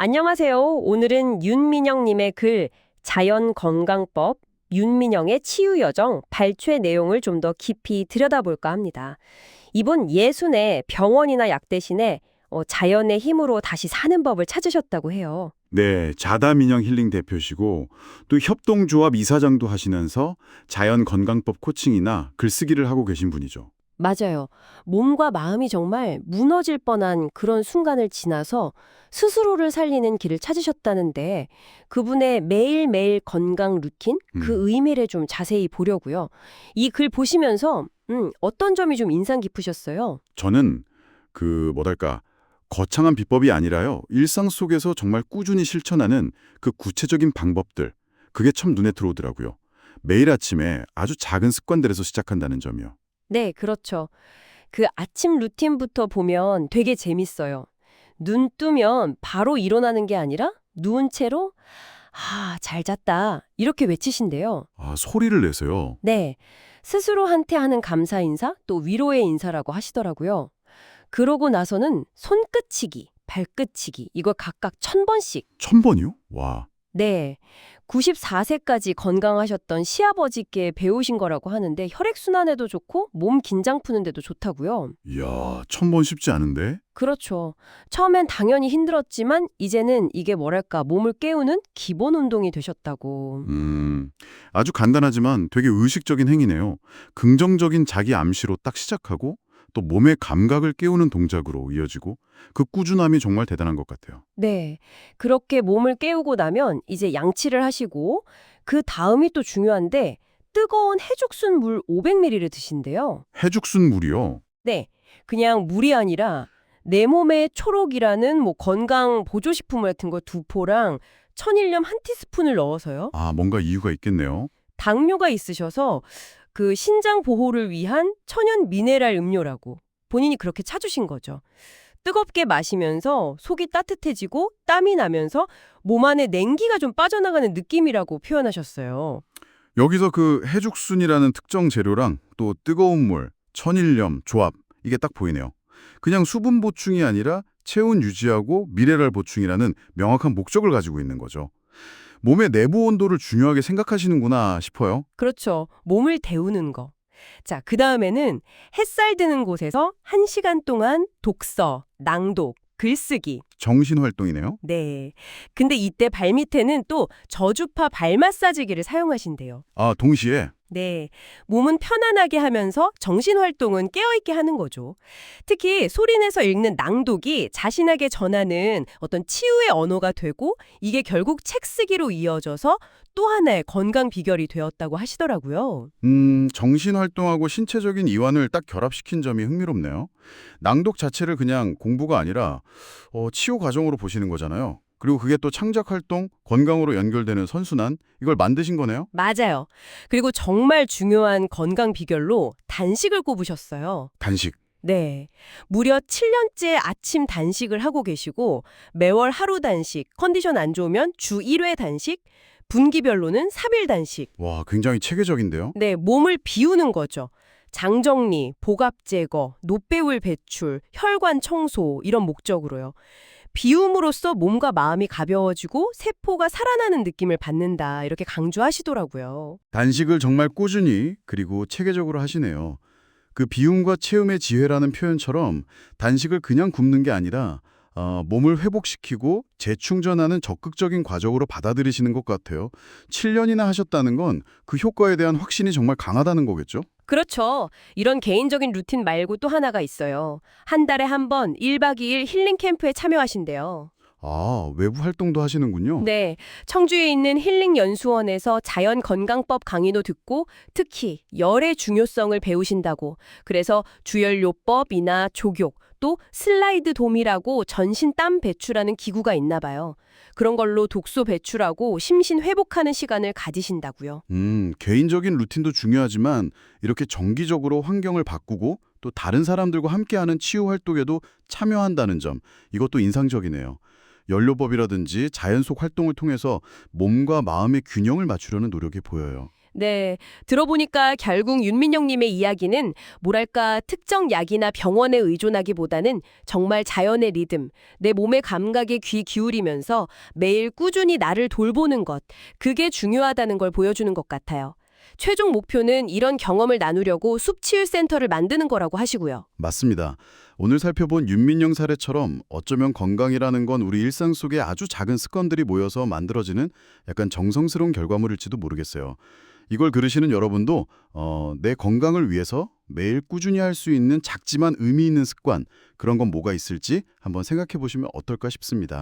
안녕하세요. 오늘은 윤민영님의 글 자연건강법 윤민영의 치유여정 발췌 내용을 좀 더 깊이 들여다볼까 합니다. 이분 예순에 병원이나 약 대신에 어, 자연의 힘으로 다시 사는 법을 찾으셨다고 해요. 네, 자다민영 힐링 대표시고 또 협동조합 이사장도 하시면서 자연 건강법 코칭이나 글쓰기를 하고 계신 분이죠. 맞아요. 몸과 마음이 정말 무너질 뻔한 그런 순간을 지나서 스스로를 살리는 길을 찾으셨다는데 그분의 매일매일 건강 루틴 그 음. 의미를 좀 자세히 보려고요. 이 글 보시면서 음, 어떤 점이 좀 인상 깊으셨어요? 저는 그 뭐랄까 거창한 비법이 아니라요. 일상 속에서 정말 꾸준히 실천하는 그 구체적인 방법들. 그게 참 눈에 들어오더라고요. 매일 아침에 아주 작은 습관들에서 시작한다는 점이요. 네, 그렇죠. 그 아침 루틴부터 보면 되게 재밌어요. 눈 뜨면 바로 일어나는 게 아니라 누운 채로 아, 잘 잤다. 이렇게 외치신대요. 아, 소리를 내서요. 네. 스스로한테 하는 감사 인사, 또 위로의 인사라고 하시더라고요. 그러고 나서는 손끝치기, 발끝치기, 이걸 각각 천 번씩. 천 번이요? 와. 네. 94세까지 건강하셨던 시아버지께 배우신 거라고 하는데 혈액순환에도 좋고 몸 긴장 푸는데도 좋다고요. 이야, 천번 쉽지 않은데? 그렇죠. 처음엔 당연히 힘들었지만 이제는 이게 뭐랄까 몸을 깨우는 기본 운동이 되셨다고. 음, 아주 간단하지만 되게 의식적인 행위네요. 긍정적인 자기 암시로 딱 시작하고 또 몸의 감각을 깨우는 동작으로 이어지고 그 꾸준함이 정말 대단한 것 같아요. 네. 그렇게 몸을 깨우고 나면 이제 양치를 하시고 그 다음이 또 중요한데 뜨거운 해죽순 물 500ml를 드신대요. 해죽순 물이요. 네. 그냥 물이 아니라 내 몸에 초록이라는 뭐 건강 보조식품 같은 거 두 포랑 천일염 한 티스푼을 넣어서요. 아, 뭔가 이유가 있겠네요. 당뇨가 있으셔서 그 신장 보호를 위한 천연 미네랄 음료라고 본인이 그렇게 찾으신 거죠. 뜨겁게 마시면서 속이 따뜻해지고 땀이 나면서 몸 안에 냉기가 좀 빠져나가는 느낌이라고 표현하셨어요. 여기서 그 해죽순이라는 특정 재료랑 또 뜨거운 물, 천일염, 조합 이게 딱 보이네요. 그냥 수분 보충이 아니라 체온 유지하고 미네랄 보충이라는 명확한 목적을 가지고 있는 거죠. 몸의 내부 온도를 중요하게 생각하시는구나 싶어요. 그렇죠. 몸을 데우는 거. 자, 그 다음에는 햇살 드는 곳에서 한시간 동안 독서, 낭독, 글쓰기. 정신 활동이네요. 네. 근데 이때 발 밑에는 또 저주파 발 마사지기를 사용하신대요. 아, 동시에 네. 몸은 편안하게 하면서 정신 활동은 깨어있게 하는 거죠. 특히 소리내서 읽는 낭독이 자신에게 전하는 어떤 치유의 언어가 되고 이게 결국 책 쓰기로 이어져서 또 하나의 건강 비결이 되었다고 하시더라고요. 음, 정신 활동하고 신체적인 이완을 딱 결합시킨 점이 흥미롭네요. 낭독 자체를 그냥 공부가 아니라 어, 치유 과정으로 보시는 거잖아요. 그리고 그게 또 창작 활동, 건강으로 연결되는 선순환 이걸 만드신 거네요. 맞아요. 그리고 정말 중요한 건강 비결로 단식을 꼽으셨어요. 단식. 네. 무려 7년째 아침 단식을 하고 계시고 매월 하루 단식, 컨디션 안 좋으면 주 1회 단식, 분기별로는 3일 단식. 와, 굉장히 체계적인데요. 네, 몸을 비우는 거죠. 장 정리, 복압 제거, 노폐물 배출, 혈관 청소 이런 목적으로요. 비움으로써 몸과 마음이 가벼워지고 세포가 살아나는 느낌을 받는다. 이렇게 강조하시더라고요. 단식을 정말 꾸준히 그리고 체계적으로 하시네요. 그 비움과 체움의 지혜라는 표현처럼 단식을 그냥 굶는 게 아니라 어, 몸을 회복시키고 재충전하는 적극적인 과정으로 받아들이시는 것 같아요. 7년이나 하셨다는 건 그 효과에 대한 확신이 정말 강하다는 거겠죠? 그렇죠. 이런 개인적인 루틴 말고 또 하나가 있어요. 한 달에 한 번 1박 2일 힐링 캠프에 참여하신대요. 아, 외부 활동도 하시는군요. 네. 청주에 있는 힐링 연수원에서 자연 건강법 강의도 듣고 특히 열의 중요성을 배우신다고. 그래서 주열요법이나 족욕, 또 슬라이드 돔이라고 전신 땀 배출하는 기구가 있나 봐요. 그런 걸로 독소 배출하고 심신 회복하는 시간을 가지신다고요. 음, 개인적인 루틴도 중요하지만 이렇게 정기적으로 환경을 바꾸고 또 다른 사람들과 함께하는 치유 활동에도 참여한다는 점, 이것도 인상적이네요. 연료법이라든지 자연 속 활동을 통해서 몸과 마음의 균형을 맞추려는 노력이 보여요. 네, 들어보니까 결국 윤민영님의 이야기는 뭐랄까 특정 약이나 병원에 의존하기보다는 정말 자연의 리듬, 내 몸의 감각에 귀 기울이면서 매일 꾸준히 나를 돌보는 것, 그게 중요하다는 걸 보여주는 것 같아요. 최종 목표는 이런 경험을 나누려고 숲치유 센터를 만드는 거라고 하시고요. 맞습니다. 오늘 살펴본 윤민영 사례처럼 어쩌면 건강이라는 건 우리 일상 속에 아주 작은 습관들이 모여서 만들어지는 약간 정성스러운 결과물일지도 모르겠어요. 이걸 들으시는 여러분도 어, 내 건강을 위해서 매일 꾸준히 할 수 있는 작지만 의미 있는 습관 그런 건 뭐가 있을지 한번 생각해 보시면 어떨까 싶습니다.